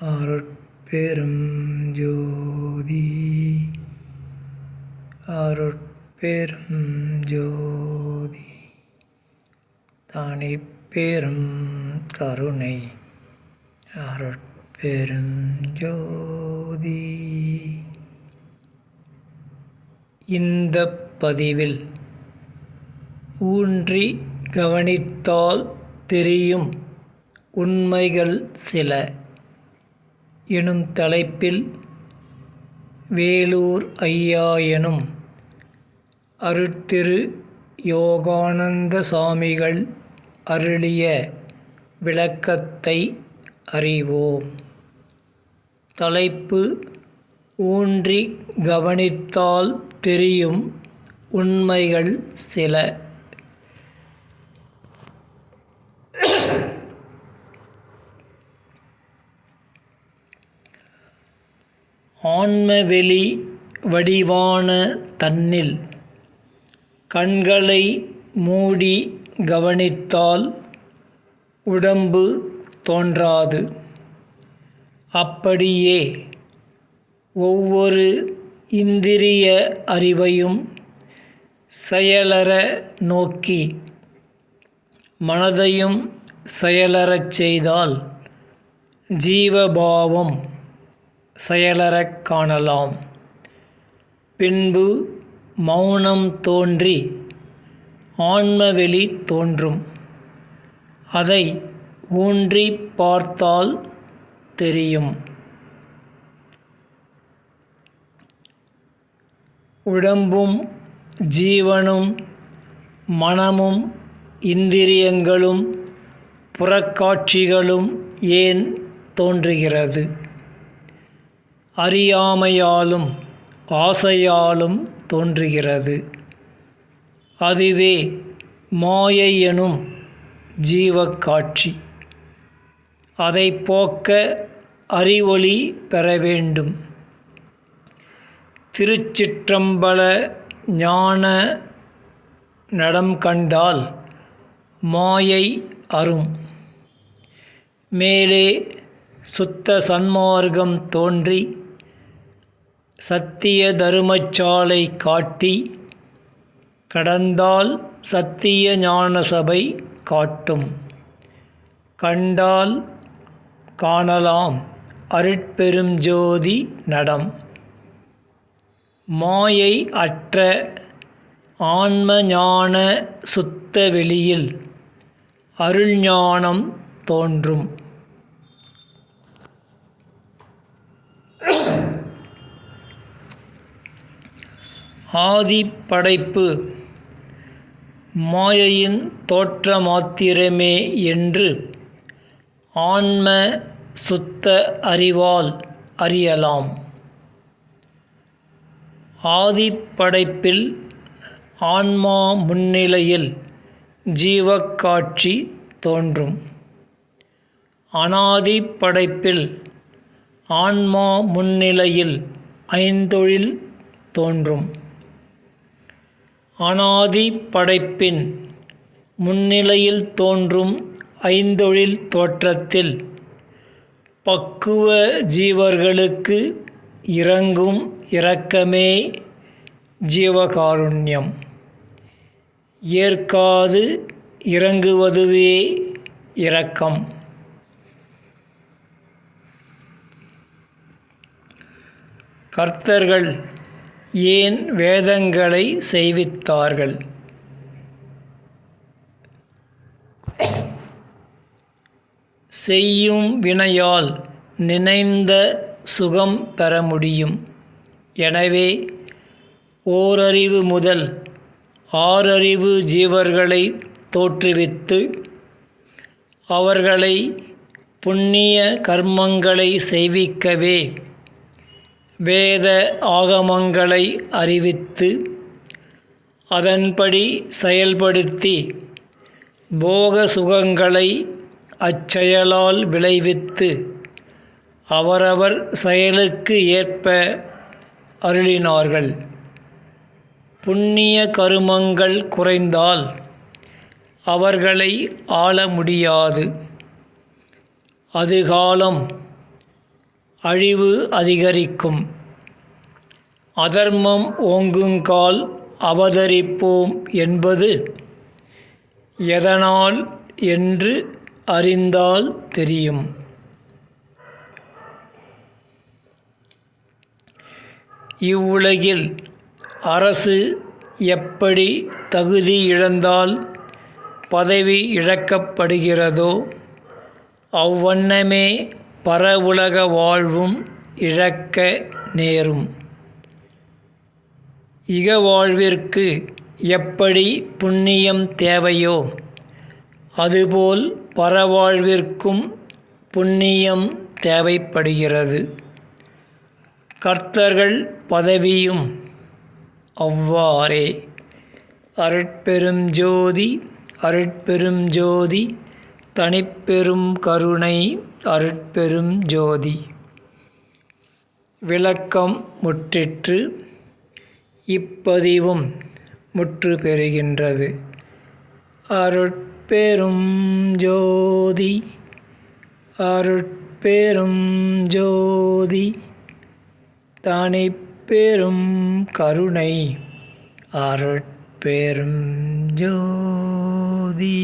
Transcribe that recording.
அருட்பெரும் ஜோதி. அருட்பெரும் ஜோதி. தனிப்பெரும் கருணை. அருட்பெரும் ஜோதி. இந்த பதிவில் ஊன்றி கவனித்தால் தெரியும் உண்மைகள் சில. எனும் தலைப்பில் வேலூர் ஐயா எனும் அருட்திரு யோகானந்த சாமிகள் அருளிய விளக்கத்தை அறிவோம். தலைப்பு ஊன்றி கவனித்தால் தெரியும் உண்மைகள் சில. ஆன்மவெளி வடிவான தன்னில் கண்களை மூடி கவனித்தால் உடம்பு தோன்றாது. அப்படியே ஒவ்வொரு இந்திரிய அறிவையும் செயலற நோக்கி மனதையும் செயலறச் செய்தால் ஜீவபாவம் செயலறக் காணலாம். பின்பு மௌனம் தோன்றி ஆன்மவெளி தோன்றும். அதை ஊன்றி பார்த்தால் தெரியும். உடம்பும் ஜீவனும் மனமும் இந்திரியங்களும் புறக்காட்சிகளும் ஏன் தோன்றுகிறது? அறியாமையாலும் ஆசையாலும் தோன்றுகிறது. அதுவே மாயை எனும் ஜீவக்காட்சி. அதை போக்க அறிவொளி பெற வேண்டும். திருச்சிற்றம்பல ஞான நடம் கண்டால் மாயை அரும். மேலே சுத்த சன்மார்க்கம் தோன்றி சத்திய தருமச்சாலை காட்டி கடந்தால் சத்திய ஞான சபை காட்டும். கண்டால் காணலாம் அருட்பெரும் ஜோதி நடம். மாயை அற்ற ஆன்ம ஞான சுத்த வெளியில் அருள்ஞானம் தோன்றும். ஆதி படைப்பு மாயையின் தோற்ற மாத்திரமே என்று ஆன்ம சுத்த அறிவால் அறியலாம். ஆதிப்படைப்பில் ஆன்மா முன்னிலையில் ஜீவக்காட்சி தோன்றும். அனாதி படைப்பில் ஆன்மா முன்னிலையில் ஐந்தொழில் தோன்றும். அனாதி படைப்பின் முன்னிலையில் தோன்றும் ஐந்தொழில் தோற்றத்தில் பக்குவ ஜீவர்களுக்கு இறங்கும் இரக்கமே ஜீவகாருண்யம். ஏற்காது இறங்குவதுவே இரக்கம். கர்த்தர்கள் ஏன் வேதங்களை செய்வித்தார்கள்? செய்யும் வினையால் நினைந்த சுகம் பெற முடியும். எனவே ஓரறிவு முதல் ஆறறிவு ஜீவர்களை தோற்றுவித்து அவர்களை புண்ணிய கர்மங்களை செய்விக்கவே வேத ஆகமங்களை அறிவித்து அதன்படி செயல்படுத்தி போக சுகங்களை அச்செயலால் விளைவித்து அவரவர் செயலுக்கு ஏற்ப அருளினார்கள். புண்ணிய கருமங்கள் குறைந்தால் அவர்களை ஆள முடியாது. அதுகாலம் அழிவு அதிகரிக்கும். அதர்மம் ஓங்குங்கால் அவதரிப்போம் என்பது எதனால் என்று அறிந்தால் தெரியும். இவ்வுலகில் அரசு எப்படி தகுதி இழந்தால் பதவி இழக்கப்படுகிறதோ அவ்வண்ணமே பரவுலக வாழ்வும் இழக்க நேரும். இகவாழ்விற்கு எப்படி புண்ணியம் தேவையோ அதுபோல் பரவாழ்விற்கும் புண்ணியம் தேவைப்படுகிறது. கர்த்தர்கள் பதவியும் அவ்வாறே. அருட்பெரும் ஜோதி அருட்பெரும் ஜோதி தனிப்பெரும் கருணை அருட்பெரும் ஜோதி. விளக்கம் முற்றிற்று இப்பதிவும் முற்று பெறுகின்றது. அருட்பெரும் ஜோதி அருட்பெரும் ஜோதி தனிப்பெரும் கருணை அருட்பெரும் ஜோதி.